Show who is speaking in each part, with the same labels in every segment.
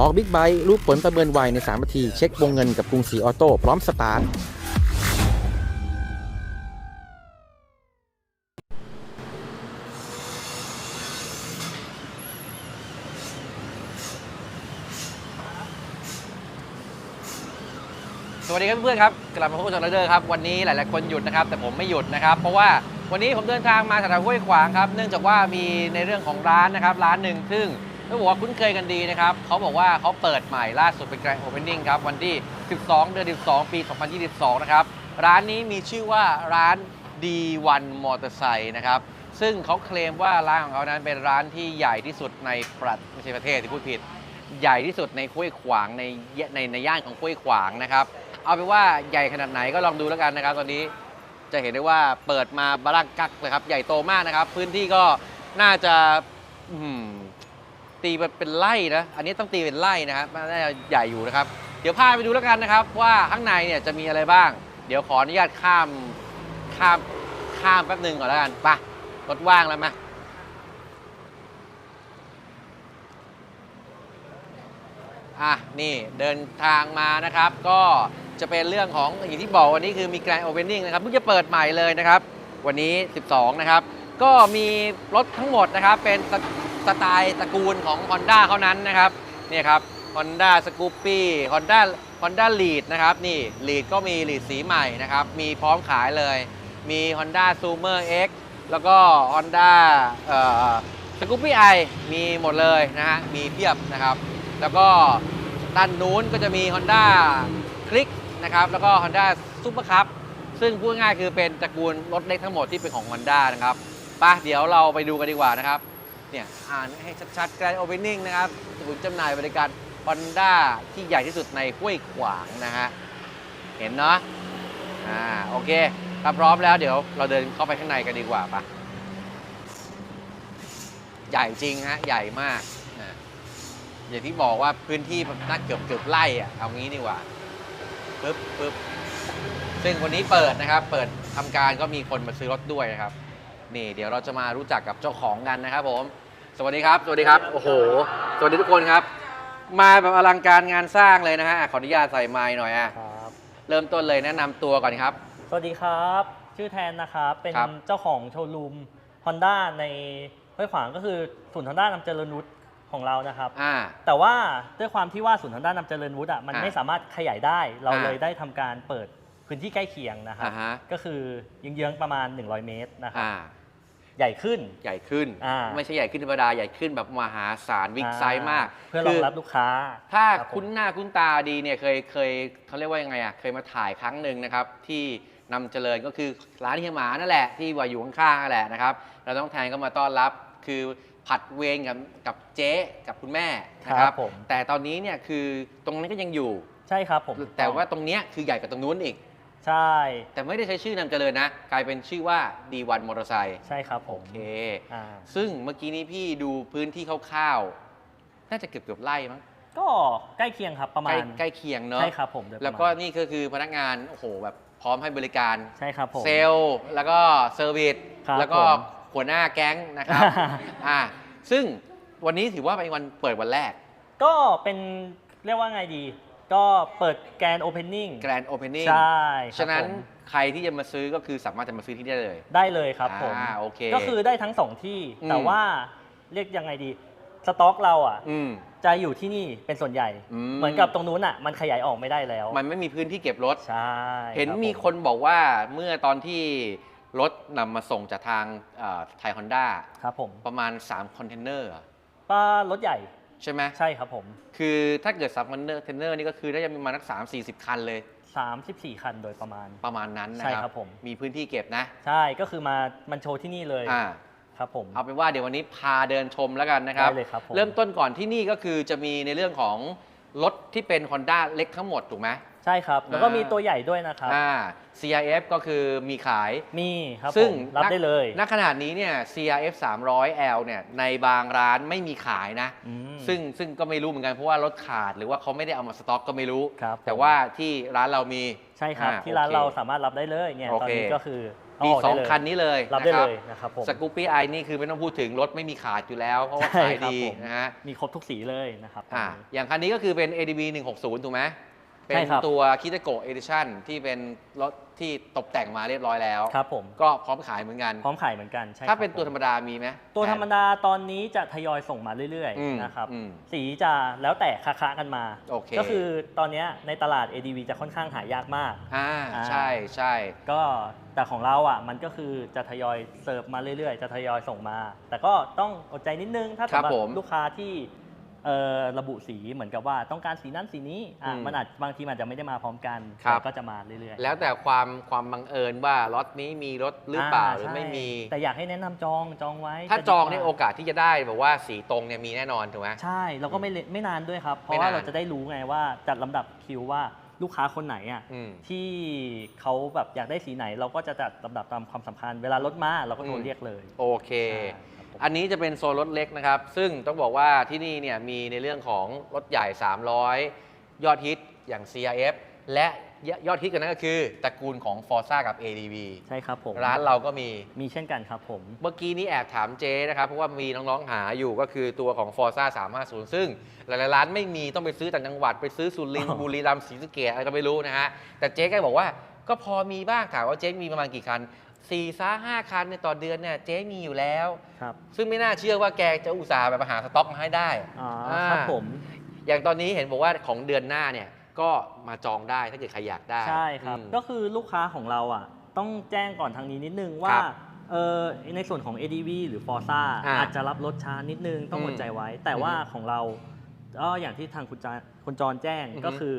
Speaker 1: ออกบิ๊กไบค์รูปผลประเมินไวใน 3 นาที เช็ควงเงินกับกรุงศรีออโต้พร้อมสตาร์ท
Speaker 2: สวัสดีครับเพื่อนๆครับกลับมาพบกับจอร์เดอร์ครับวันนี้หลาย ๆ คนหยุดนะครับแต่ผมไม่หยุดนะครับ เพราะว่าวันนี้ผมเดินทางมาแถวห้วยขวางครับเนื่องจากว่ามีในเรื่องของร้านนะครับร้านหนึ่งซึ่ง ต้องบอกว่าคุ้นเคยกันดีนะครับเขาบอกว่าเขาเปิดใหม่ล่าสุดเป็นแกรนด์โอเพนนิ่งครับวันที่ 12 เดือน 12 ปี 2022 นะครับ ร้านนี้มีชื่อว่าร้าน D1 มอเตอร์ไซค์นะครับซึ่งเขาเคลมว่าร้านของเขานั้นเป็นร้านที่ใหญ่ที่สุดในประไม่ใช่ประเทศที่พูดผิด ใหญ่ที่สุดในห้วยขวางในในในย่านของห้วยขวางนะครับ เอาเป็นว่าใหญ่ขนาดไหนก็ลองดูแล้วกันนะครับ ตอนนี้จะเห็นได้ว่าเปิดมาบารังกักเลยครับ ใหญ่โตมากนะครับ พื้นที่ก็น่าจะอืม ตีเป็นไร่นะ อันนี้ต้องตีเป็นไร่นะครับน่าจะใหญ่อยู่นะครับ เดี๋ยวพาไปดูแล้วกันนะครับ ว่าข้างในเนี่ยจะมีอะไรบ้าง เดี๋ยวขออนุญาตข้ามข้ามข้ามแป๊บหนึ่งก่อนแล้วกันไปรถว่างแล้วมาอะนี่เดินทางมานะครับ ก็จะเป็นเรื่องของอย่างที่บอกวันนี้คือมีแกรนด์โอเพนนิ่งนะครับเพิ่งจะเปิดใหม่เลยนะครับ วันนี้ 12 นะครับ ก็มีรถทั้งหมดนะครับเป็น สไตล์ตระกูลของ Honda เขานั้นนะครับนี่ครับ Honda Scoopy Honda Honda Lead นะครับนี่ Lead ก็มี Lead สีใหม่นะครับมีพร้อมขายเลย มี Honda Zoomer X แล้วก็ Honda เอ่อ Scoopy i มีหมดเลยนะฮะมีเพียบนะครับ แล้วก็ด้านนู้นก็จะมี Honda Click นะครับแล้วก็ Honda Super Cup ซึ่งพูดง่ายคือเป็นตระกูลรถเล็กทั้งหมดที่เป็นของ Honda นะครับไป่ะเดี๋ยวเราไปดูกันดีกว่านะครับ เนี่ยอ่านให้ชัดๆ Grand Opening นะครับศูนย์จำหน่ายบริการ Honda ที่ใหญ่ที่สุดในห้วยขวางนะฮะ เห็นเนาะอ่าโอเคถ้าพร้อมแล้วเดี๋ยวเราเดินเข้าไปข้างในกันดีกว่าปะใหญ่จริงฮะ ใหญ่มากนะอย่างที่บอกว่าพื้นที่น่าเกือบเกือบไร่อะเอางี้ดีกว่าปึ๊บปึ๊บซึ่งวันนี้เปิดนะครับ เปิดทำการก็มีคนมาซื้อรถด้วยนะครับ นี่เดี๋ยวเราจะมารู้จักกับเจ้าของกันนะครับผม สวัสดีครับ สวัสดีครับ โอ้โห สวัสดีทุกคนครับ มาแบบอลังการงานสร้างเลยนะฮะอะขออนุญาตใส่ไม้หน่อยอะ
Speaker 3: ครับ
Speaker 2: เริ่มต้นเลยแนะนำตัวก่อนครับ
Speaker 3: สวัสดีครับ ชื่อแทนนะครับ เป็น
Speaker 2: ครับ
Speaker 3: เจ้าของโชว์รูม Honda ในห้วยขวางก็คือศูนย์ Honda นำเจริญวุฒิของเรานะครับ
Speaker 2: อ่า
Speaker 3: แต่ว่าด้วยความที่ว่าศูนย์ Honda นำเจริญวุฒิอะมัน
Speaker 2: อ่า
Speaker 3: ไม่สามารถขยายได้ เรา
Speaker 2: อ่า
Speaker 3: เลยได้ทำการเปิดพื้นที่ใกล้เคียงนะครับ
Speaker 2: อ่าฮะ
Speaker 3: ก็คือเยื้องๆประมาณ 100 เมตรนะครับ
Speaker 2: อ่า
Speaker 3: ใหญ่ขึ้น
Speaker 2: ใหญ่ขึ้น
Speaker 3: อ่า
Speaker 2: ไม่ใช่ใหญ่ขึ้นธรรมดา ใหญ่ขึ้นแบบมหาศาลบิ๊กไซส์มาก
Speaker 3: เพื่อรองรับลูกค้า
Speaker 2: ถ้า
Speaker 3: รับผม
Speaker 2: คุ้นหน้าคุ้นตาดีเนี่ยเคยเคยเขาเรียกว่ายังไงอะเคยมาถ่ายครั้งหนึ่งนะครับ ที่นำเจริญก็คือร้านเฮียหมานั่นแหละที่ว่าอยู่ข้างๆนั่นแหละนะครับเราต้องแทนก็มาต้อนรับคือผัดเวรกับกับเจ๊กับคุณแม่นะค
Speaker 3: ครั
Speaker 2: รับบ
Speaker 3: ผม
Speaker 2: แต่ตอนนี้เนี่ยคือตรงนั้นก็ยังอยู่
Speaker 3: ใช่ครับผม
Speaker 2: แต่ว่าตรงเนี้ยคือใหญ่กว่าตรงนู้นอีก
Speaker 3: ใช่
Speaker 2: แต่ไม่ได้ใช้ชื่อนำเจริญนะ กลายเป็นชื่อว่า D1 มอเตอร์ไซค์
Speaker 3: ใช่ครับผม
Speaker 2: โอเค
Speaker 3: อ่า
Speaker 2: ซึ่งเมื่อกี้นี้พี่ดูพื้นที่คร่าวๆน่าจะเกือบเกือบๆไร่มั้ง
Speaker 3: ก็ใกล้เคียงครับประ
Speaker 2: ใก
Speaker 3: มา
Speaker 2: ล้
Speaker 3: ณ
Speaker 2: ใกล้เคียงเนาะ
Speaker 3: ใช่ครับผมโดยประมาณ
Speaker 2: แล้วก็นี่ก็คือพนักงานโอ้โหแบบพร้อมให้บริการ
Speaker 3: ใช่ครับผม
Speaker 2: เซลล์ แล้วก็เซอร์วิส
Speaker 3: ครับ
Speaker 2: แล้วก็
Speaker 3: ผม
Speaker 2: หัวหน้าแก๊งนะครับอ่า ซึ่งวันนี้ถือว่าเป็นวันเปิดวันแรก
Speaker 3: ก็เป็นเรียกว่าไงดี ก็เปิดแกรนโอเพนนิ่ง
Speaker 2: Grand Opening
Speaker 3: ใช่ครับ
Speaker 2: ฉะนั้น
Speaker 3: ผม
Speaker 2: ใครที่จะมาซื้อก็คือสามารถจะมาซื้อที่ได้เลย
Speaker 3: ได้เลยครับผม
Speaker 2: อ่าโอเค
Speaker 3: ก็คือได้ทั้งสองที่
Speaker 2: อืม
Speaker 3: แต่ว่าเรียกยังไงดี สต็อกเราอะ
Speaker 2: อืม
Speaker 3: จะอยู่ที่นี่เป็นส่วนใหญ่
Speaker 2: อืม
Speaker 3: เหมือนกับตรงนู้นอะ มันขยายออกไม่ได้แล้ว
Speaker 2: มันไม่มีพื้นที่เก็บรถ
Speaker 3: ใช่
Speaker 2: เห็น
Speaker 3: รับ
Speaker 2: มี
Speaker 3: ผ
Speaker 2: คนบอกว่าเมื่อตอนที่รถนำมาส่งจากทางไทยฮอนด้า
Speaker 3: ครับผม
Speaker 2: ประมาณ 3 คอนเทนเนอร์
Speaker 3: ป้ารถใหญ่
Speaker 2: ใช่ไหม
Speaker 3: ใช่ครับผม
Speaker 2: คือถ้าเกิด3คอนเทนเนอร์นี่ก็คือน่าจะมีประมาณสักสามสี่สิบคันเลย
Speaker 3: 34 คันโดยประมาณ
Speaker 2: ประมาณนั้นนะ
Speaker 3: ใช่
Speaker 2: ค
Speaker 3: ครั
Speaker 2: รับบ
Speaker 3: ผม
Speaker 2: มีพื้นที่เก็บนะ
Speaker 3: ใช่ก็คือมามันโชว์ที่นี่เลย
Speaker 2: อ่า
Speaker 3: ครับผม
Speaker 2: เอาเป็นว่าเดี๋ยววันนี้พาเดินชมแล้วกันนะครับ
Speaker 3: ได้เลยครับผม
Speaker 2: เริ่มต้นก่อนที่นี่ก็คือจะมีในเรื่องของรถที่เป็น Honda เล็กทั้งหมดถูกไหม
Speaker 3: ใช่ครับ แล้วก็
Speaker 2: อ่ามี
Speaker 3: มีตัวใหญ่ด้วยนะครับ
Speaker 2: อ่า CRF ก็คือมีขาย
Speaker 3: มีครับ
Speaker 2: ซึ่ง
Speaker 3: ผมรับ
Speaker 2: ณ
Speaker 3: ได้เลย
Speaker 2: ณขนาดนี้เนี่ย CRF 300L เนี่ยในบางร้านไม่มีขายนะ
Speaker 3: อืม
Speaker 2: ซึ่งซึ่งก็ไม่รู้เหมือนกันเพราะว่ารถขาดหรือว่าเขาไม่ได้เอามาสต็อกก็ไม่รู้
Speaker 3: ครับ
Speaker 2: แต่
Speaker 3: ผม
Speaker 2: ว่าที่ร้านเรามี
Speaker 3: ใช่ครับ
Speaker 2: อ่า
Speaker 3: ที่ร้าน
Speaker 2: โอเค
Speaker 3: เราสามารถรับได้เลยเนี่ย
Speaker 2: โอ
Speaker 3: ตอน
Speaker 2: เค
Speaker 3: นี้ก็คือเา
Speaker 2: มี
Speaker 3: ออก
Speaker 2: สอง
Speaker 3: ได้เลย
Speaker 2: คันนี้เลย
Speaker 3: รับได้
Speaker 2: นะค
Speaker 3: เลยนะครับผม
Speaker 2: สกูปปี้ไอนี่คือไม่ต้องพูดถึงรถไม่มีขาดอยู่แล้ว เพราะว่า
Speaker 3: ใช่
Speaker 2: ขาย
Speaker 3: ครับ
Speaker 2: ดี
Speaker 3: ผม
Speaker 2: นะฮะ
Speaker 3: มีครบทุกสีเลยนะครับ
Speaker 2: อ่า
Speaker 3: ตอนนี้
Speaker 2: อย่างคันนี้ก็คือเป็น ADB 160 ถูกไหม เป็
Speaker 3: ใช่
Speaker 2: น
Speaker 3: ครับ
Speaker 2: ตัวคิ t โก Edition ที่เป็นรถที่ตกแต่งมาเรียบร้อยแล้ว
Speaker 3: ครับผม
Speaker 2: ก็พร้อมขายเหมือนกัน
Speaker 3: พร้อมขายเหมือนกันใช่
Speaker 2: ถ้า
Speaker 3: ครับ
Speaker 2: เป็นตัว
Speaker 3: ผ
Speaker 2: ธรรมดามีไหม
Speaker 3: ตัวธรรมดาตอนนี้จะทยอยส่งมาเรื่อย
Speaker 2: อืม
Speaker 3: ๆนะครับ
Speaker 2: อืม
Speaker 3: สีจะแล้วแต่คาๆกันมา
Speaker 2: โอเค
Speaker 3: ก็คือตอนเนี้ยในตลาด ADV จะค่อนข้างหายากมาก
Speaker 2: อ่า
Speaker 3: อ่า
Speaker 2: ใช่ใช่
Speaker 3: ก็แต่ของเราอะมันก็คือจะทยอยเสิร์ฟมาเรื่อยๆ จะทยอยส่งมา แต่ก็ต้องอดใจนิดนึงถ้า
Speaker 2: ครั
Speaker 3: สำหรับ
Speaker 2: ผม
Speaker 3: ลูกค้าที่เอ่อ ระบุสีเหมือนกับว่าต้องการสีนั้นสีนี้อะ
Speaker 2: อืม
Speaker 3: มันอาจบางทีมันอาจจะไม่ได้มาพร้อมกัน
Speaker 2: ครับ
Speaker 3: แต่ก็จะมาเรื่อยๆ
Speaker 2: แล้วแต่ความความบังเอิญว่ารถนี้มีรถหรือเปล่าหรือไม่มี
Speaker 3: แต่อยากให้แนะนำจองจองไว้
Speaker 2: ถ้าะ
Speaker 3: ดี
Speaker 2: จอง
Speaker 3: กว่
Speaker 2: เนี่ยโอกาสที่จะได้แบบว่าสีตรงเนี่ยมีแน่นอนถูกไหม
Speaker 3: ใช่แล้วก็ไม่เลไม่นานด้วยครับ เพ
Speaker 2: ไม่
Speaker 3: ราะ
Speaker 2: นาน
Speaker 3: ว่าเราจะได้รู้ไงว่าจัดลำดับคิวว่าลูกค้าคนไหนอะ
Speaker 2: อืม
Speaker 3: ที่เขาแบบอยากได้สีไหนเราก็จะจัดลำดับตามความสำคัญ เวลารถมาเราก็โท
Speaker 2: อื
Speaker 3: ร
Speaker 2: ม
Speaker 3: เรียกเลย
Speaker 2: โอเค
Speaker 3: ใช่ครับผม
Speaker 2: อันนี้จะเป็นโซนรถเล็กนะครับ ซึ่งต้องบอกว่าที่นี่เนี่ยมีในเรื่องของรถใหญ่ 300 ยอดฮิตอย่าง CRF และยอดฮิตกันนั่นก็คือตระกูลของ Forza กับ ADV
Speaker 3: ใช่ครับผม
Speaker 2: ร้านเราก็มี
Speaker 3: มีเช่นกันครับผม
Speaker 2: เมื่อกี้นี้แอบถามเจ๊นะครับ เพราะว่ามีน้องๆหาอยู่ก็คือตัวของ Forza 350 ซึ่งหลายๆร้านไม่มีต้องไปซื้อต่างจังหวัดไปซื้อสุรินทร์
Speaker 3: อ๋อ
Speaker 2: บุรีรัมย์ศรีสะเกษอะไรก็ไม่รู้นะฮะ แต่เจ๊ก็บอกว่าก็พอมีบ้างถามว่าเจ๊มีประมาณกี่คัน 4ี่ซ่าห้าคันในยต่อเดือนเนี่ยเจ๊มีอยู่แล้ว
Speaker 3: ครับ
Speaker 2: ซึ่งไม่น่าเชื่อว่าแกจะอุตส่าห์แบบหาสต็อกมาให้ได้
Speaker 3: อ๋อ
Speaker 2: อ่า
Speaker 3: ครับผม
Speaker 2: อย่างตอนนี้เห็นบอกว่าของเดือนหน้าเนี่ยก็มาจองได้ถ้าเกิดใครอยากได้
Speaker 3: ใช่ครับ
Speaker 2: อืม
Speaker 3: ก็คือลูกค้าของเราอะ ต้องแจ้งก่อนทางนี้นิดนึงว่า
Speaker 2: ครับ
Speaker 3: เออในส่วนของ ADV หรือ Forza
Speaker 2: อ่า
Speaker 3: อาจจะรับรถช้านิดนึงต้อง
Speaker 2: อืม
Speaker 3: อดใจไว้ แต่ว่า
Speaker 2: อือฮึ
Speaker 3: ของเราก็อย่างที่ทางคุณจาคุณจรแจ้ง
Speaker 2: อือฮึ
Speaker 3: ก็คือ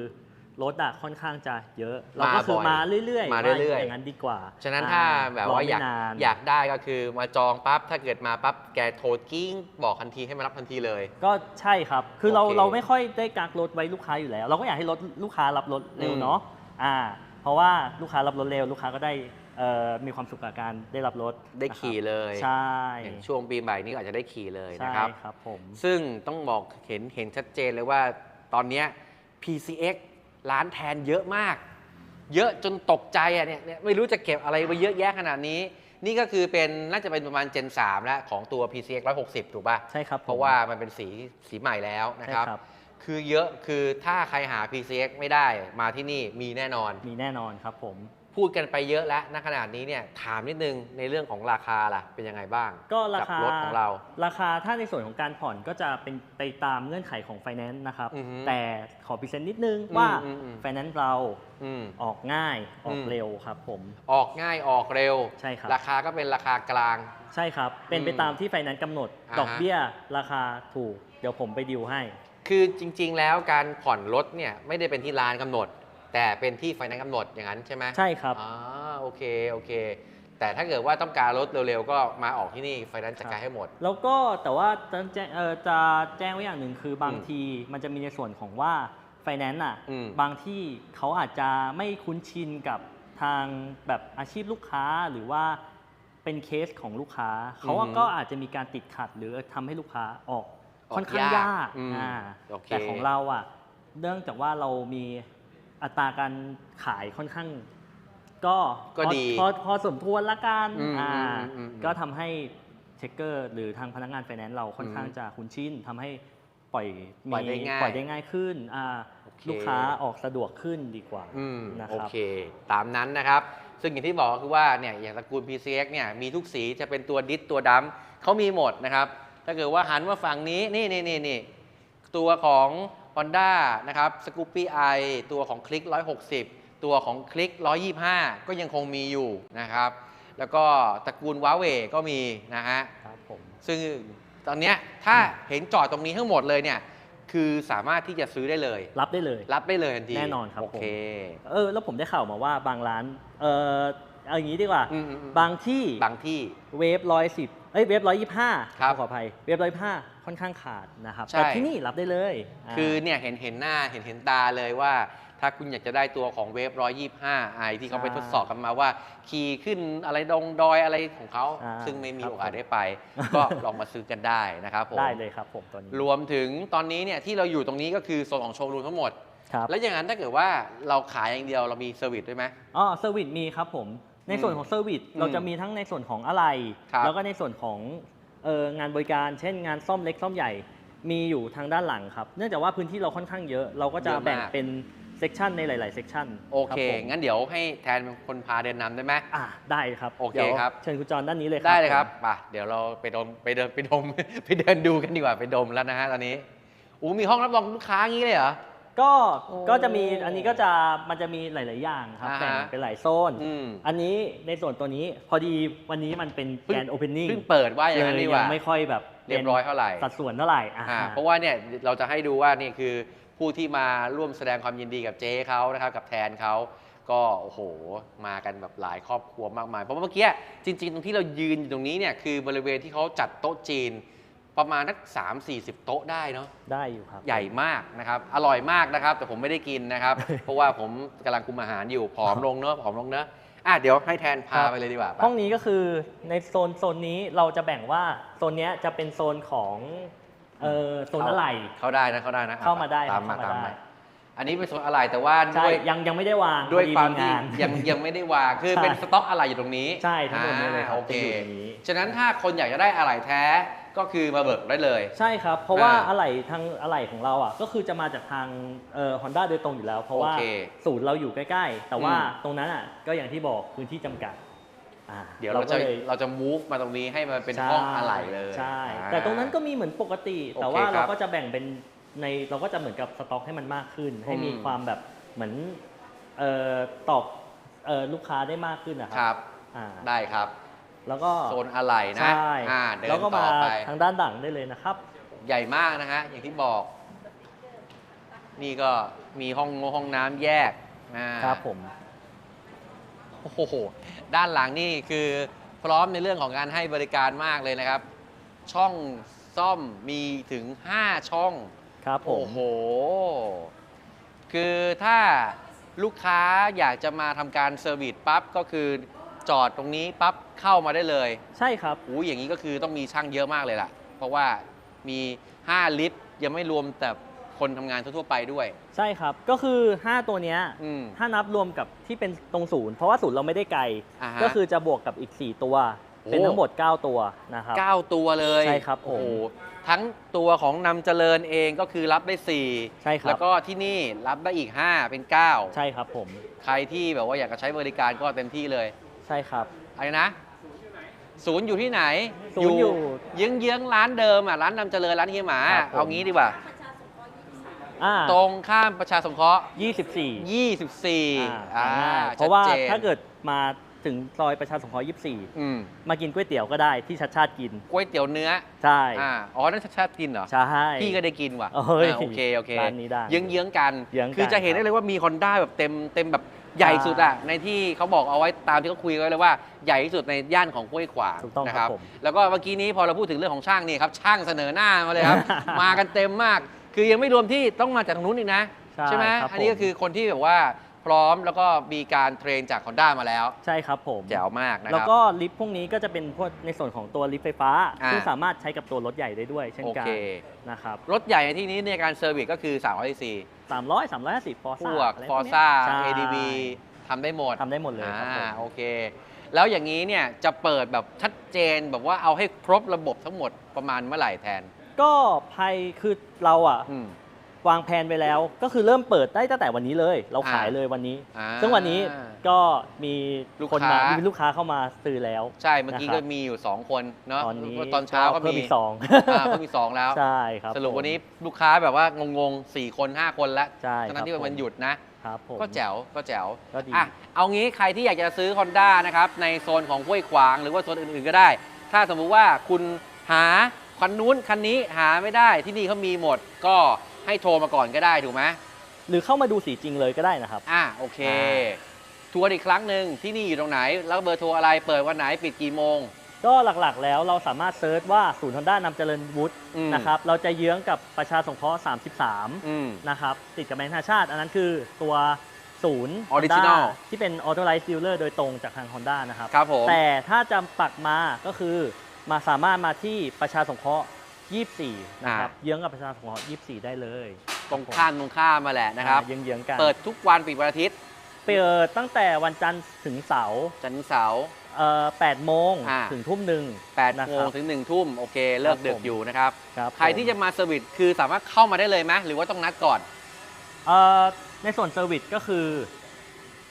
Speaker 3: รถอะค่อนข้างจะเยอะ เราก็คือ
Speaker 2: บ่อย
Speaker 3: มาเรื่อยๆ
Speaker 2: มาเรื่อยๆ
Speaker 3: ว่อย่างนั้นดีกว่า
Speaker 2: ฉะนั้น
Speaker 3: อ่
Speaker 2: ถ้าแบบว่า
Speaker 3: ไม่
Speaker 2: อยาก
Speaker 3: นาน
Speaker 2: อยากได้ก็คือมาจองปั๊บถ้าเกิดมาปั๊บแกโทรกิ้งบอกทันทีให้มารับทันทีเลย
Speaker 3: ก็ใช่ครับ คือเรา
Speaker 2: โอเค
Speaker 3: เราไม่ค่อยได้กักรถไว้ลูกค้าอยู่แล้ว เราก็อยากให้รถลูกค้ารับรถเร็ว
Speaker 2: อืม
Speaker 3: เนาะอ่า เพราะว่าลูกค้ารับรถเร็วลูกค้าก็ได้เอ่อมีความสุขกับการได้รับรถ
Speaker 2: ได้
Speaker 3: นะครับ
Speaker 2: ขี่เลย
Speaker 3: ใช่
Speaker 2: อย่างช่วงปีใหม่นี้ก็อาจจะได้ขี่เลย
Speaker 3: ใช่
Speaker 2: นะครับ
Speaker 3: ครับผม
Speaker 2: ซึ่งต้องบอกเห็นเห็นชัดเจนเลยว่าตอนเนี้ย PCX ร้านแทนเยอะมาก เยอะจนตกใจอะเนี่ยเนี่ยไม่รู้จะเก็บอะไรไว้เยอะแยะขนาดนี้ นี่ก็คือเป็นน่าจะเป็นประมาณ Gen 3 แล้วของตัว PCX 160 ถูกป่ะ
Speaker 3: ใช่ครับผม
Speaker 2: เพราะว่ามันเป็นสีสีใหม่แล้วนะ
Speaker 3: ใช่
Speaker 2: ครับ
Speaker 3: ครับ
Speaker 2: คือเยอะคือถ้าใครหา PCX ไม่ได้มาที่นี่มีแน่นอน
Speaker 3: มีแน่นอนครับผม
Speaker 2: พูดกันไปเยอะแล้วณขนาดนี้เนี่ยถามนิดนึงในเรื่องของราคาล่ะเป็นยังไงบ้าง
Speaker 3: ก็ราคา
Speaker 2: กับรถของเรา
Speaker 3: ราคาถ้าในส่วนของการผ่อนก็จะเป็นไปตามเงื่อนไขของไฟแนนซ์นะครับ
Speaker 2: อือฮึ
Speaker 3: แต่ขอพิเศษนิดนึง
Speaker 2: อืม
Speaker 3: ว่า
Speaker 2: อืมอืม
Speaker 3: ไฟแนนซ์เรา
Speaker 2: อืม
Speaker 3: ออกง่ายออก
Speaker 2: อืม
Speaker 3: เร็วครับผม
Speaker 2: ออกง่ายออกเร็ว
Speaker 3: ใช่ครับ
Speaker 2: ราคาก็เป็นราคากลาง
Speaker 3: ใช่ครับ เป็นไป
Speaker 2: อืม
Speaker 3: ตามที่ไฟแนนซ์กำหนด
Speaker 2: อ่าฮะ
Speaker 3: ดอกเบี้ยราคาถูก เดี๋ยวผมไปดิวให้
Speaker 2: คือจริง ๆ แล้วการผ่อนรถเนี่ยไม่ได้เป็นที่ร้านกำหนด แต่เป็นที่ไฟแนนซ์กำหนดอย่างนั้นใช่ไหม
Speaker 3: ใช่ครับ
Speaker 2: อ่าโอเคโอเค แต่ถ้าเกิดว่าต้องการรถเร็วๆ ก็มาออกที่นี่ไฟแนนซ์จัดการให้หมด
Speaker 3: แล้วก็แต่ว่าจะแจ้งเอ่อจะแจ้งไว้อย่างหนึ่งคือบาง
Speaker 2: อืม
Speaker 3: ทีมันจะมีในส่วนของว่าไฟแนนซ์อะ
Speaker 2: อืม
Speaker 3: บางที่เขาอาจจะไม่คุ้นชินกับทางแบบอาชีพลูกค้าหรือว่าเป็นเคสของลูกค้า เขาอะ
Speaker 2: อือฮึ
Speaker 3: ก็อาจจะมีการติดขัดหรือทำให้ลูกค้าออก
Speaker 2: ออก
Speaker 3: ค่อนข้าง
Speaker 2: ยาก
Speaker 3: ยาก
Speaker 2: อืม
Speaker 3: อ่า
Speaker 2: โอเค
Speaker 3: แต่ของเราอะเนื่องจากว่าเรามี อัตราการขายค่อนข้าง ก็
Speaker 2: ก็
Speaker 3: พอ
Speaker 2: ดี
Speaker 3: พอพอสมควรละกัน
Speaker 2: อืม
Speaker 3: อ่า
Speaker 2: อืมอืมอืม
Speaker 3: ก็ทำให้เช็คเกอร์หรือทางพนักงานไฟแนนซ์เราค่อนข้าง
Speaker 2: อืม
Speaker 3: จะคุ้นชินทำให้ปล่อย
Speaker 2: ปล่อยได้
Speaker 3: มี
Speaker 2: ง่าย
Speaker 3: ปล่อยได้ง่ายขึ้นอ่า
Speaker 2: โอเค
Speaker 3: ลูกค้าออกสะดวกขึ้นดีกว่า
Speaker 2: อืม
Speaker 3: นะ
Speaker 2: โอ
Speaker 3: ครับ
Speaker 2: เค ตามนั้นนะครับ ซึ่งอย่างที่บอกก็คือว่าเนี่ยอย่างตระกูล PCX เนี่ยมีทุกสีจะเป็นตัวดิสตัวดัมเขามีหมดนะครับ ถ้าเกิดว่าหันมาฝั่งนี้นี่นี่นี่นี่ตัวของ Honda นะครับ Scoopy i ตัวของคลิก 160 ตัวของคลิก 125 ก็ยังคงมีอยู่นะครับ แล้วก็ตระกูล w a w e ก็มีนะฮะ
Speaker 3: ครับผม
Speaker 2: ซึ่งตอนเนี้ยถ้าเห็นจอดตรงนี้ทั้งหมดเลยเนี่ยคือสามารถที่จะซื้อได้เลย
Speaker 3: รับได้เลย
Speaker 2: รับได้เลยทันที
Speaker 3: แน่นอนครับ
Speaker 2: โอเค
Speaker 3: เออแล้วผมได้ข่าวมาว่าบางร้านเออ เอาอย่างนี้ดีกว่า
Speaker 2: อืมอืมอืม
Speaker 3: บางที่
Speaker 2: บางที่
Speaker 3: เวฟร้อยสิบเอ้ยเวฟร้อยยี่ห้า
Speaker 2: ครับ
Speaker 3: ขออภัยเวฟร้อยห้าค่อนข้างขาดนะครับ
Speaker 2: ใช่
Speaker 3: แต่ที่นี่รับได้เลยา
Speaker 2: คือเนี่ยเห็นเห็นหน้าเห็นเห็นตาเลยว่า ถ้าคุณอยากจะได้ตัวของเวฟ125 i ที่เขาไป
Speaker 3: ใช่
Speaker 2: ทดสอบกันมาว่า ขี่ขึ้นอะไรดงดอยอะไรของเขา
Speaker 3: อ่า
Speaker 2: ซึ่งไม่มี
Speaker 3: ครับ
Speaker 2: โอกาส
Speaker 3: ผม
Speaker 2: ได้ไป ก็ลองมาซื้อกันได้นะครับผม
Speaker 3: ได้เลยครับผมตัวนี้
Speaker 2: รวมถึงตอนนี้เนี่ยที่เราอยู่ตรงนี้ก็คือโซนของโชว์รูมทั้งหมด
Speaker 3: ครับ
Speaker 2: แล้วอย่างนั้นถ้าเกิดว่าเราขายอย่างเดียวเรามีเซอร์วิสด้วยไหม
Speaker 3: อ๋อเซอร์วิสมีครับผม ในส่วนของเซอร์วิส
Speaker 2: อืม
Speaker 3: เราจะมีทั้งในส่วนของอะไร
Speaker 2: ครับ
Speaker 3: แล้วก็ในส่วนของเอ่องานบริการ เช่นงานซ่อมเล็กซ่อมใหญ่ มีอยู่ทางด้านหลังครับ เนื่องจากว่าพื้นที่เราค่อนข้างเยอะ เราก็จะ
Speaker 2: เยอะมาก
Speaker 3: แบ่งเป็นเซกชันในหลาย ๆ เซกชัน
Speaker 2: โอเค
Speaker 3: รับผม
Speaker 2: งั้นเดี๋ยวให้แทนเป็นคนพาเดินนำได้ไหม
Speaker 3: อ่าได้ครับ
Speaker 2: โอเค
Speaker 3: ดี๋ยว
Speaker 2: ครับ
Speaker 3: เชิญคุณจรด้านนี้เลยครับ
Speaker 2: ได้เลยครับ
Speaker 3: ผม
Speaker 2: ไป่ะเดี๋ยวเราไปดมไปเดินไปดมไปเดินดูกันดีกว่าไปดมแล้วนะฮะตอนนี้อู้มีห้องรับรองลูกค้างี้เลยเหรอ
Speaker 3: ก็
Speaker 2: โอ้
Speaker 3: ก็จะมีอันนี้ก็จะมันจะมีหลาย ๆ อย่างครับ
Speaker 2: อ่าฮะ
Speaker 3: แบ่งเป็นหลายโซน
Speaker 2: อืม
Speaker 3: อันนี้ในส่วนตัวนี้พอดีวันนี้มันเป็น
Speaker 2: เพิ่
Speaker 3: แก
Speaker 2: ง
Speaker 3: นโอเพนนิ่ง
Speaker 2: เพิ่งเปิดว่าอย่างนั้น
Speaker 3: เลย
Speaker 2: ดีก
Speaker 3: ยั
Speaker 2: ว่า
Speaker 3: งไม่ค่อยแบบ
Speaker 2: เรียบร้อยเท่าไหร่
Speaker 3: สัดส่วนเท่าไหร่อ่า
Speaker 2: อ่าเพราะว่าเนี่ยเราจะให้ดูว่านี่คือผู้ที่มาร่วมแสดงความยินดีกับเจ๊เขานะครับกับแทนเขาก็โอ้โหมากันแบบหลายครอบครัวมากมาย เพราะว่าเมื่อกี้จริง ๆ ตรงที่เรายืนอยู่ตรงนี้เนี่ยคือบริเวณที่เขาจัดโต๊ะจีน ประมาณสักสามสี่สิบโต๊ะได้เนาะ
Speaker 3: ได้อยู่ครับ
Speaker 2: ใหญ่มากนะครับ อร่อยมากนะครับ แต่ผมไม่ได้กินนะครับ เพราะว่าผมกำลังคุมอาหารอยู่ผอมลงเนอะผอมลงเนอะอะเดี๋ยวให้แทนพา
Speaker 3: ครับ
Speaker 2: ไปเลยดีกว่า
Speaker 3: ห้องนี้ก็คือในโซนโซนนี้เราจะแบ่งว่าโซนเนี้ยจะเป็นโซนของเอ่อโซนอะไหล่
Speaker 2: เข้าได้นะเข้าได้นะอะ
Speaker 3: เข้ามาได้
Speaker 2: ตามมา
Speaker 3: เข้ามา
Speaker 2: ตาม
Speaker 3: ได้
Speaker 2: มาอันนี้เป็นโซนอะไรแต่ว่า
Speaker 3: ใช่
Speaker 2: ด้วย
Speaker 3: ยังยังไม่ได้วาง
Speaker 2: ด้วย
Speaker 3: พอ
Speaker 2: ความ
Speaker 3: มี
Speaker 2: ที่
Speaker 3: งาน
Speaker 2: ยังยังไม่ได้วางคือ
Speaker 3: ใช่
Speaker 2: เป็นสต็อกอะไรอยู่ตรงนี้
Speaker 3: ใช่ทั้งหมดนี้เลยครับ
Speaker 2: อ่าโอเค
Speaker 3: จะอยู่ตรงนี้
Speaker 2: ฉะนั้นถ้าคนอยากจะได้อะไรแท้ ก็คือมาเบิกได้เลย
Speaker 3: ใช่ครับ เพราะว่า
Speaker 2: อ่า
Speaker 3: อะไหล่ทางอะไหล่ของเราอะก็คือจะมาจากทางเอ่อฮอนด้าโดยตรงอยู่แล้ว เพราะว่า
Speaker 2: โอเค
Speaker 3: ศูนย์เราอยู่ใกล้ ๆ แต่ว่า
Speaker 2: อืม
Speaker 3: ตรงนั้นอะก็อย่างที่บอกพื้นที่จำกัดอ่า
Speaker 2: เดี๋ยวเราจะ
Speaker 3: ก็ลย
Speaker 2: เราจะมูฟมาตรงนี้ให้มันเป็นห้องอะไหล่เลย
Speaker 3: ใช่
Speaker 2: อ่า
Speaker 3: แต่ตรงนั้นก็มีเหมือนปกติแต่
Speaker 2: โอเค
Speaker 3: ว่า
Speaker 2: ครั
Speaker 3: เรา
Speaker 2: บ
Speaker 3: ก็จะแบ่งเป็นในเราก็จะเหมือนกับสต็อกให้มันมากขึ้น ให้มี
Speaker 2: อืม
Speaker 3: ความแบบเหมือนเอ่อตอบเอ่อลูกค้าได้มากขึ้นนะค
Speaker 2: ค
Speaker 3: รั
Speaker 2: รับ
Speaker 3: อ่า
Speaker 2: ได้ครับ
Speaker 3: แล้วก็
Speaker 2: โซนอะไหล่นะ
Speaker 3: ใช่
Speaker 2: อ่าเดิน
Speaker 3: แล้วก็
Speaker 2: ต่
Speaker 3: มา
Speaker 2: อไป
Speaker 3: ทางด้านหลังได้เลยนะครับ
Speaker 2: ใหญ่มากนะฮะ อย่างที่บอก นี่ก็มีห้องงห้องน้ำแยกอ่า
Speaker 3: ครับผม
Speaker 2: โอ้โห ด้านหลังนี่คือพร้อมในเรื่องของการให้บริการมากเลยนะครับ ช่องซ่อมมีถึง 5 ช่อง
Speaker 3: ครับผม
Speaker 2: โอ้โห คือถ้าลูกค้าอยากจะมาทำการเซอร์วิสปั๊บก็คือ จอดตรงนี้ปั๊บเข้ามาได้เลย
Speaker 3: ใช่ครับ
Speaker 2: อู้อย่างนี้ก็คือต้องมีช่างเยอะมากเลยล่ะ เพราะว่ามี 5 ลิฟต์ยังไม่รวมแต่คนทำงานทั่วๆไปด้วย
Speaker 3: ใช่ครับ ก็คือ 5 ตัวเนี้ย
Speaker 2: อืม
Speaker 3: ถ้านับรวมกับที่เป็นตรงศูนย์เพราะว่าศูนย์เราไม่ได้ไกล
Speaker 2: อ่าฮะ
Speaker 3: ก็คือจะบวกกับอีก 4 ตัว
Speaker 2: โอ้
Speaker 3: เป็นทั้งหมด 9 ตัวนะครับ
Speaker 2: 9ตัวเลย
Speaker 3: ใช่ครับผม
Speaker 2: โอ้โหทั้งตัวของนำเจริญเองก็คือรับได้4
Speaker 3: ใช่ครับ
Speaker 2: แล้วก็ที่นี่รับได้อีก 5 เป็น 9
Speaker 3: ใช่ครับผม
Speaker 2: ใครที่แบบว่าอยากจะใช้บริการก็เต็มที่เลย
Speaker 3: ใช่ครับ
Speaker 2: อะไรนะ ศูนย์อยู่ที่ไหน
Speaker 3: ศูนย์อยู่
Speaker 2: เยื้องเยื้องๆร้านเดิมอะร้านนำเจริญร้านเฮียหมา
Speaker 3: ครับผม
Speaker 2: เอางี้ดีกว่า
Speaker 3: อ่า
Speaker 2: ตรงข้ามประชาสงเคราะห์
Speaker 3: 24
Speaker 2: 24
Speaker 3: อ่า
Speaker 2: อ่า
Speaker 3: ง่ายๆเพราะว่า
Speaker 2: ชัดจน
Speaker 3: ถ้าเกิดมาถึงซอยประชาสงเคราะห์
Speaker 2: อืม
Speaker 3: 24มากินก๋วยเตี๋ยวก็ได้ที่ชัดชาติกิน
Speaker 2: ก๋วยเตี๋ยวเนื้อ
Speaker 3: ใช่
Speaker 2: อ่าอ๋อนั่นชัดๆกินเหรอ
Speaker 3: ใช่
Speaker 2: พี่ก็ได้กินว่ะ
Speaker 3: เอ้ย
Speaker 2: อ่าโอเคโอเค
Speaker 3: ร้านนี้ได้
Speaker 2: เยื้องเยื้องๆกัน
Speaker 3: เยื้องกัน
Speaker 2: คือจะเห็นได้เลยว่ามี Honda แบบเต็มเต็มแบบ ใหญ่สุดอะในที่เขาบอกเอาไว้ตามที่เขาคุยกันไว้เลยว่าใหญ่ที่สุดในย่านของห้วยขวาง
Speaker 3: ถูกต้อง
Speaker 2: นะ
Speaker 3: ค
Speaker 2: ค
Speaker 3: รั
Speaker 2: รั
Speaker 3: บบผม
Speaker 2: แล้วก็เมื่อกี้นี้พอเราพูดถึงเรื่องของช่างนี่ครับช่างเสนอหน้ามาเลยครับ มากันเต็มมาก คือยังไม่รวมที่ต้องมาจากทางนู้นอีกนะ
Speaker 3: ใช่
Speaker 2: ไหม
Speaker 3: ครับ
Speaker 2: อันนี้
Speaker 3: ผม
Speaker 2: ก็คือคนที่แบบว่า พร้อมแล้วก็มีการเทรนจาก Honda มาแล้ว
Speaker 3: ใช่ครับผม
Speaker 2: แจ๋วมากนะค
Speaker 3: แล้ว
Speaker 2: รับ
Speaker 3: ก็ลิฟต์พวกนี้ก็จะเป็นพวกในส่วนของตัวลิฟต์ไฟฟ้า
Speaker 2: อ่า
Speaker 3: ซึ่งสามารถใช้กับตัวรถใหญ่ได้ด้วย เช่น
Speaker 2: โอ
Speaker 3: กัน
Speaker 2: เค
Speaker 3: นะครับ
Speaker 2: รถใหญ่ในที่นี้ในการเซอร์วิสก็คือ 300 cc
Speaker 3: 300 350ฟอร์
Speaker 2: พ
Speaker 3: ซ่าว
Speaker 2: ก Forza ADV ทำได้หมด
Speaker 3: ทำได้หมดเลยครับผม
Speaker 2: อ่าโอเค แล้วอย่างนี้เนี่ยจะเปิดแบบชัดเจนแบบว่าเอาให้ครบระบบทั้งหมดประมาณเมื่อไหร่แทน
Speaker 3: ก็ภายคือเราอะ
Speaker 2: อืม
Speaker 3: วางแผนไปแล้ว ก็คือเริ่มเปิดได้ตั้งแต่วันนี้เลย เราขาย
Speaker 2: อ่า
Speaker 3: เลยวันนี้
Speaker 2: อ่า
Speaker 3: ซึ่งวันนี้ก็มี
Speaker 2: ลูก
Speaker 3: คนมา
Speaker 2: ค้ามี
Speaker 3: มีลูกค้าเข้ามาซื้อแล้ว
Speaker 2: ใช่เมื่อกี้
Speaker 3: นะครับ
Speaker 2: ก็มีอยู่ 2 คนเนาะ
Speaker 3: ตอนนี้
Speaker 2: ตอนเช้าก็
Speaker 3: เพิ่ม
Speaker 2: มี
Speaker 3: อีกสอง
Speaker 2: อ่าเพิ่มมี2แล้ว
Speaker 3: ใช่ครับ
Speaker 2: สรุป
Speaker 3: ผม
Speaker 2: วันนี้ลูกค้าแบบว่างงๆ4คน 5 คนแล้ว
Speaker 3: ใช่
Speaker 2: ทั้งๆที่
Speaker 3: ครับ
Speaker 2: เป็นวันหยุดนะ
Speaker 3: ครับผม
Speaker 2: ก็แจ๋วก็แจ๋ว
Speaker 3: ก็ดี
Speaker 2: อะเอางี้ใครที่อยากจะซื้อ Honda นะครับ ในโซนของห้วยขวาง หรือว่าโซนอื่นๆก็ได้ ถ้าสมมุติว่าคุณหาคันนู้นคันนี้หาไม่ได้ที่นี่เขามีหมด ก็ ให้โทรมาก่อนก็ได้ถูกไหม
Speaker 3: หรือเข้ามาดูสีจริงเลยก็ได้นะครับ
Speaker 2: อะโอเค
Speaker 3: อ่า
Speaker 2: ทวนอีกครั้งหนึ่งที่นี่อยู่ตรงไหน แล้วเบอร์โทรอะไรเปิดวันไหนปิดกี่โมง
Speaker 3: ก็หลักๆแล้วเราสามารถเซิร์ชว่าศูนย์ฮอนด้านำเจริญวุฒิ
Speaker 2: อืม
Speaker 3: นะครับเราจะเยื้องกับประชาสงเคราะห์ 33
Speaker 2: อืม
Speaker 3: นะครับติดกับแบงค์ธนาชาติ อันนั้นคือตัวศูนย์
Speaker 2: Original
Speaker 3: Honda ที่เป็น Authorized Dealer โดยตรงจากทาง Honda นะครับ
Speaker 2: ครับผม
Speaker 3: แต่ถ้าจำปักมาก็คือมาสามารถมาที่ประชาสงเคราะห์ 24นะครับ
Speaker 2: อ่า
Speaker 3: เยื้องกับประชาสงเคราะห์24 ได้เลย
Speaker 2: ตรงข้ามตรงข้ามมาแหละนะครับ
Speaker 3: อ่าเยื้องๆกัน
Speaker 2: เปิดทุกวันปิดวันอาทิตย์
Speaker 3: เปิดตั้งแต่วันจันทร์ถึงเสาร์
Speaker 2: จันทร์ถึงเสาร์
Speaker 3: เอ่อ8โมง
Speaker 2: อ่า
Speaker 3: ถึงทุ่มหนึ่ง
Speaker 2: 8
Speaker 3: นะ
Speaker 2: โม
Speaker 3: ครั
Speaker 2: ง
Speaker 3: บ
Speaker 2: ถึง1ทุ่มโอเค เลิก
Speaker 3: ครับ
Speaker 2: ดึก
Speaker 3: ผม
Speaker 2: อยู่นะครับ
Speaker 3: ครับ
Speaker 2: ใครที่จะมาเซอร์วิสคือสามารถเข้ามาได้เลยไหมหรือว่าต้องนัดก่อน
Speaker 3: เอ่อในส่วนเซอร์วิสก็คือ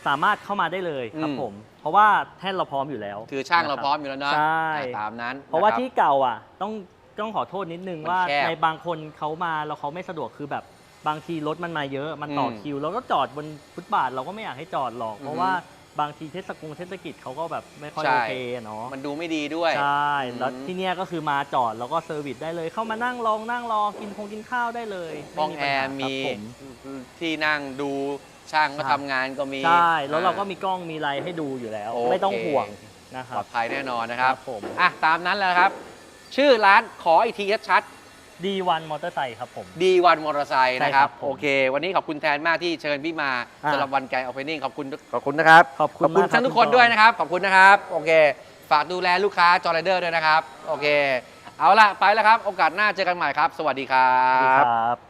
Speaker 3: สามารถเข้ามาได้เลยครับ
Speaker 2: อืม
Speaker 3: ผม เพราะว่าแท่นเราพร้อมอยู่แล้ว
Speaker 2: คือช่างเรา
Speaker 3: นะคบ
Speaker 2: พร้อมอยู่แล้วเนาะ
Speaker 3: ใช่
Speaker 2: อะตามนั้น
Speaker 3: เพราะว่า
Speaker 2: คบ
Speaker 3: ที่เก่าอะ ต้อง ต้องขอโทษนิดนึง
Speaker 2: มัน
Speaker 3: ว่า
Speaker 2: แคบ
Speaker 3: ในบางคนเขามาแล้วเขาไม่สะดวกคือแบบบางทีรถมันมาเยอะมันต่ออ
Speaker 2: ม
Speaker 3: คิว แล้วก็จอดบนฟุตบาทเราก็ไม่อยากให้จอดหรอก เพ
Speaker 2: อื
Speaker 3: ราะ
Speaker 2: อฮึ
Speaker 3: ว่าบางทีเทศกงเทศกิจเขาก็แบบไม่ค่อย
Speaker 2: ใช่
Speaker 3: โอเคเนาะ
Speaker 2: มันดูไม่ดีด้วย
Speaker 3: ใช่
Speaker 2: อืม
Speaker 3: แล้วที่เนี้ยก็คือมาจอดแล้วก็เซอร์วิสได้เลย เข้ามานั่งลองนั่งรอกินคงกินข้าวได้เลย
Speaker 2: ห้อง
Speaker 3: ไแอ
Speaker 2: ร์
Speaker 3: ปัญหา
Speaker 2: มี
Speaker 3: ครับผ
Speaker 2: ที่นั่งดูช่างก็
Speaker 3: ใช่
Speaker 2: ทำงานก็มี
Speaker 3: ใช่ แล้วเราก็
Speaker 2: อ่
Speaker 3: มีกล้องมีอะไรให้ดูอยู่แล้ว
Speaker 2: โอเค
Speaker 3: ไม่ต้องห่วงนะค
Speaker 2: ปล
Speaker 3: รั
Speaker 2: อบ ดภัยแน่นอนนะครับ
Speaker 3: ผม
Speaker 2: อะ ตามนั้นแหละครับ ชื่อร้านขออีกทีชัด
Speaker 3: ดีวันมอเตอร์ไซค์ครับผม
Speaker 2: ๆ D1 มอเตอร์ไซค์นะครับ
Speaker 3: ใช่ครับผม
Speaker 2: โอเค วันนี้ขอบคุณแทนมากที่เชิญพี่มา
Speaker 3: อ่า
Speaker 2: สำหรับวันไกลโอเพนนิ่งขอบคุณขอบคุณนะครับ
Speaker 3: ขอบคุณ
Speaker 2: ขอบคุณ
Speaker 3: มากครับ
Speaker 2: ท่านทุกคน
Speaker 3: คุณจอห์น
Speaker 2: ด้วยนะครับ ขอบคุณนะครับ โอเค ฝากดูแลลูกค้าจอร์เรเดอร์ด้วยนะครับ โอเค เอาละไปแล้วครับ โอกาสหน้าเจอกันใหม่ครับ สวัสดีครั
Speaker 3: สวัสดี
Speaker 2: บ
Speaker 3: ครับ